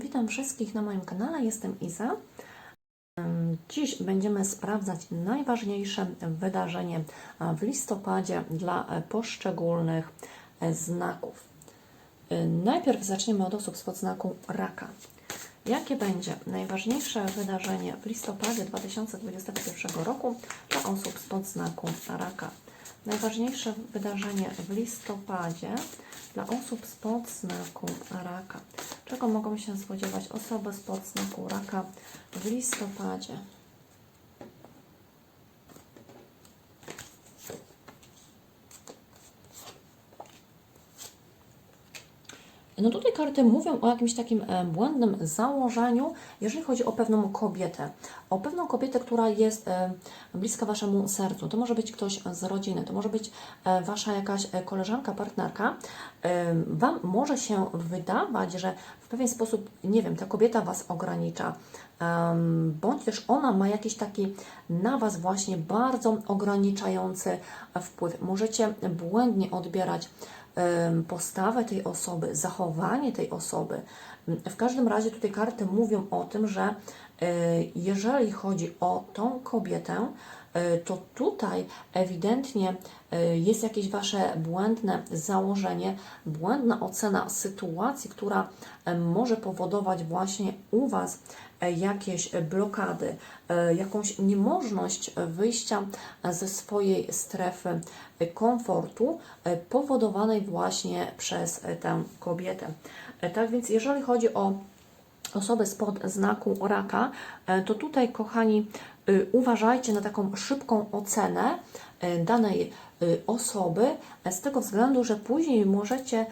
Witam wszystkich na moim kanale, jestem Iza. Dziś będziemy sprawdzać najważniejsze wydarzenie w listopadzie dla poszczególnych znaków. Najpierw zaczniemy od osób spod znaku raka. Jakie będzie najważniejsze wydarzenie w listopadzie 2021 roku dla osób spod znaku raka? Najważniejsze wydarzenie w listopadzie dla osób spod znaku raka. Czego mogą się spodziewać osoby spod znaku raka w listopadzie? No tutaj karty mówią o jakimś takim e, błędnym założeniu, jeżeli chodzi o pewną kobietę. O pewną kobietę, która jest e, bliska Waszemu sercu. To może być ktoś z rodziny, to może być e, Wasza jakaś koleżanka, partnerka. Wam może się wydawać, że w pewien sposób, nie wiem, ta kobieta Was ogranicza, bądź też ona ma jakiś taki na Was właśnie bardzo ograniczający wpływ. Możecie błędnie odbierać postawę tej osoby, zachowanie tej osoby. W każdym razie tutaj karty mówią o tym, że e, jeżeli chodzi o tą kobietę, to tutaj ewidentnie e, jest jakieś Wasze błędne założenie, błędna ocena sytuacji, która może powodować właśnie u Was jakieś blokady, jakąś niemożność wyjścia ze swojej strefy komfortu powodowanej właśnie przez tę kobietę. Tak więc, jeżeli chodzi o osoby spod znaku raka, to tutaj, kochani, uważajcie na taką szybką ocenę danej osoby, z tego względu, że później możecie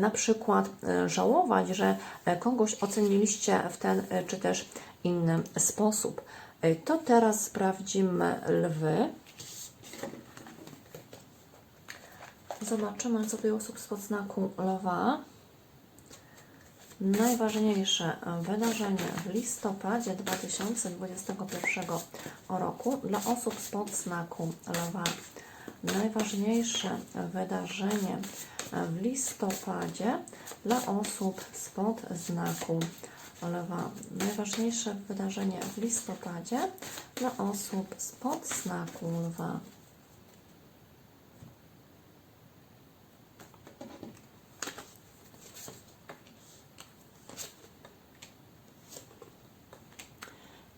na przykład żałować, że kogoś oceniliście w ten czy też inny sposób. To teraz sprawdzimy lwy. Zobaczymy sobie osób spod znaku lwa. Najważniejsze wydarzenie w listopadzie 2021 roku dla osób spod znaku lwa. Najważniejsze wydarzenie w listopadzie dla osób spod znaku lwa. Najważniejsze wydarzenie w listopadzie dla osób spod znaku lwa.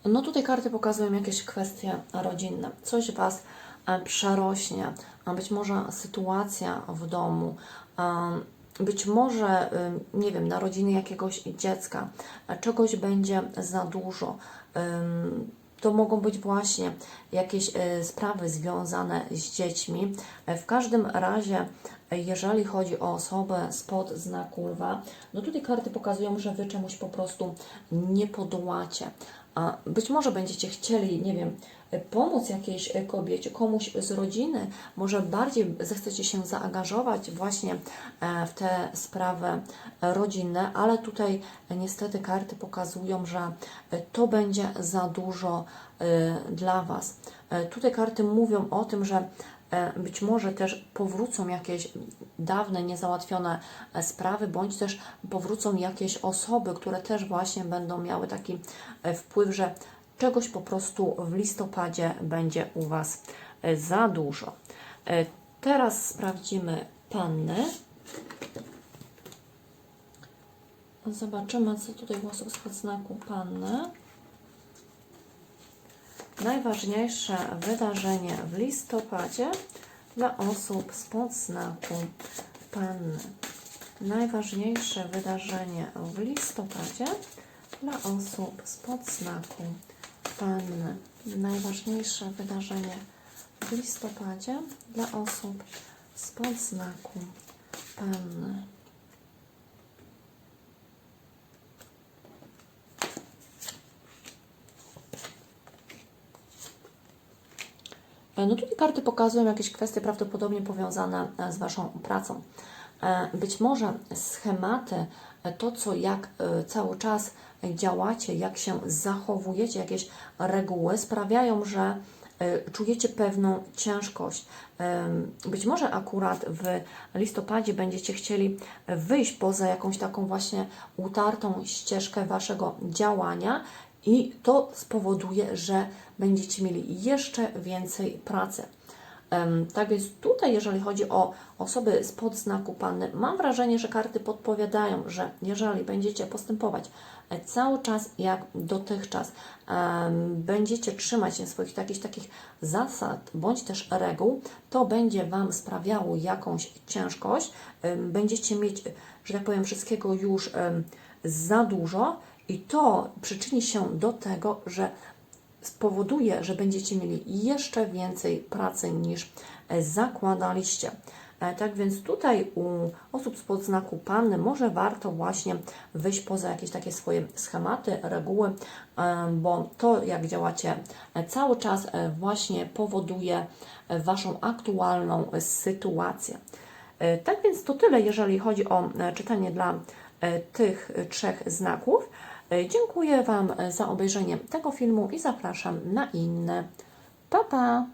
No tutaj karty pokazują jakieś kwestie rodzinne. Coś Was e, przerośnie, a być może sytuacja w domu, e, być może, e, nie wiem, narodziny jakiegoś dziecka, czegoś będzie za dużo. To mogą być właśnie jakieś sprawy związane z dziećmi. W każdym razie, jeżeli chodzi o osobę spod znaku lwa, no tutaj karty pokazują, że Wy czemuś po prostu nie podołacie a być może będziecie chcieli, nie wiem, pomóc jakiejś kobiecie, komuś z rodziny, może bardziej zechcecie się zaangażować właśnie e, w te sprawy rodzinne, ale tutaj niestety karty pokazują, że to będzie za dużo e, dla Was. E, tutaj karty mówią o tym, że być może też powrócą jakieś dawne, niezałatwione e, sprawy, bądź też powrócą jakieś osoby, które też właśnie będą miały taki e, wpływ, że czegoś po prostu w listopadzie będzie u Was za dużo. Teraz sprawdzimy panny. Zobaczymy, co tutaj głosów z znaku panny. Najważniejsze wydarzenie w listopadzie dla osób spod znaku Panny. Najważniejsze wydarzenie w listopadzie dla osób spod znaku Panny. Najważniejsze wydarzenie w listopadzie dla osób spod znaku Panny. No tutaj karty pokazują jakieś kwestie prawdopodobnie powiązane e, z Waszą pracą. E, być może schematy, to co jak cały czas działacie, jak się zachowujecie, jakieś reguły sprawiają, że e, czujecie pewną ciężkość. Być może akurat w listopadzie będziecie chcieli wyjść poza jakąś taką właśnie utartą ścieżkę Waszego działania i to spowoduje, że będziecie mieli jeszcze więcej pracy. Tak więc tutaj, jeżeli chodzi o osoby spod znaku Panny, mam wrażenie, że karty podpowiadają, że jeżeli będziecie postępować e, cały czas jak dotychczas, będziecie trzymać się swoich jakichś takich zasad bądź też reguł, to będzie Wam sprawiało jakąś ciężkość, będziecie mieć, że tak powiem, wszystkiego już za dużo i to przyczyni się do tego, że spowoduje, że będziecie mieli jeszcze więcej pracy niż e, zakładaliście. E, Tak więc tutaj u osób spod znaku Panny może warto właśnie wyjść poza jakieś takie swoje schematy, reguły, e, bo to jak działacie cały czas właśnie powoduje Waszą aktualną sytuację. Tak więc to tyle, jeżeli chodzi o czytanie dla tych trzech znaków. E, Dziękuję Wam e, za obejrzenie tego filmu i zapraszam na inne. Pa, pa!